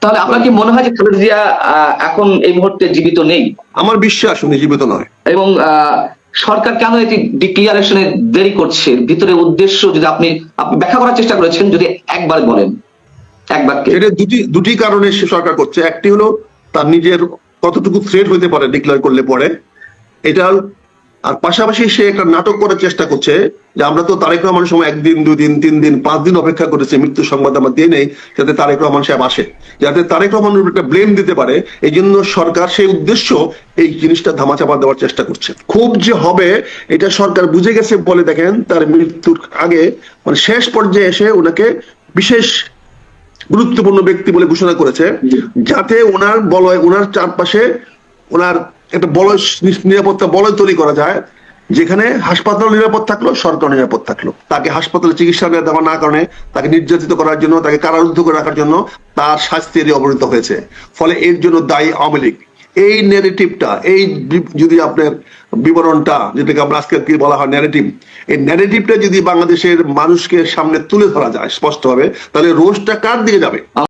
তাহলে আপনার কি মনে হয় যে খালেদা জিয়া এখন এই মুহূর্তে জীবিত নেই? আমার বিশ্বাস উনি জীবিত নয়। এবং সরকার কেন এটি ডিক্লিয়ারেশনে দেরি করছে? ভিতরে উদ্দেশ্য যদি আপনি আপনি ব্যাখ্যা করার চেষ্টা করেছেন যদি একবার বলেন। এক বাক্যে এটা দুটি দুটি কারণে সে সরকার করছে। একটি হলো তার নিজের কতটুকু থ্রেট হইতে পারে ডিক্লেয়ার করলে পরে। এটা আর পাশাপাশি সে একটা নাটক করার চেষ্টা করছে যে আমরা তো তারেক রহমানের সময় একদিন দুই দিন তিন দিন পাঁচ দিন অপেক্ষা করেছি মৃত্যু সংবাদ আমরা দিয়ে নেই যাতে তারেক রহমান সাহেব আসে। যাতে তারেক রহমান একটা ব্লেম দিতে পারে এই জন্য সরকার সেই উদ্দেশ্য এই জিনিসটা ধামাচাপা দেওয়ার চেষ্টা করছে। খুব যে হবে এটা সরকার বুঝে গেছে বলে দেখেন তার মৃত্যুর আগে মানে শেষ পর্যায়ে এসে ওনাকে বিশেষ গুরুত্বপূর্ণ ব্যক্তি বলে ঘোষণা করেছে যাতে ওনার বলয় ওনার চারপাশে ওনার একটা বলয় নিরাপত্তা বলয় তৈরি করা যায়, যেখানে হাসপাতাল নিরাপদ থাকল সরকার নিরাপদ থাকল। তাকে হাসপাতালে চিকিৎসা দেওয়া না কারণে, তাকে নির্যাতিত করার জন্য, তাকে কারারুদ্ধ করে রাখার জন্য তার শাস্তি অবনীত হয়েছে। ফলে এর জন্য দায়ী আওয়ামী লীগ। এই নেগেটিভটা এই যদি আপনার বিবরণটা, যেটাকে আমরা আজকে কি বলা হয় ন্যারেটিভ এই ন্যারেটিভটা যদি বাংলাদেশের মানুষকে সামনে তুলে ধরা যায় স্পষ্টভাবে, তাহলে রোজটা কার দিকে যাবে?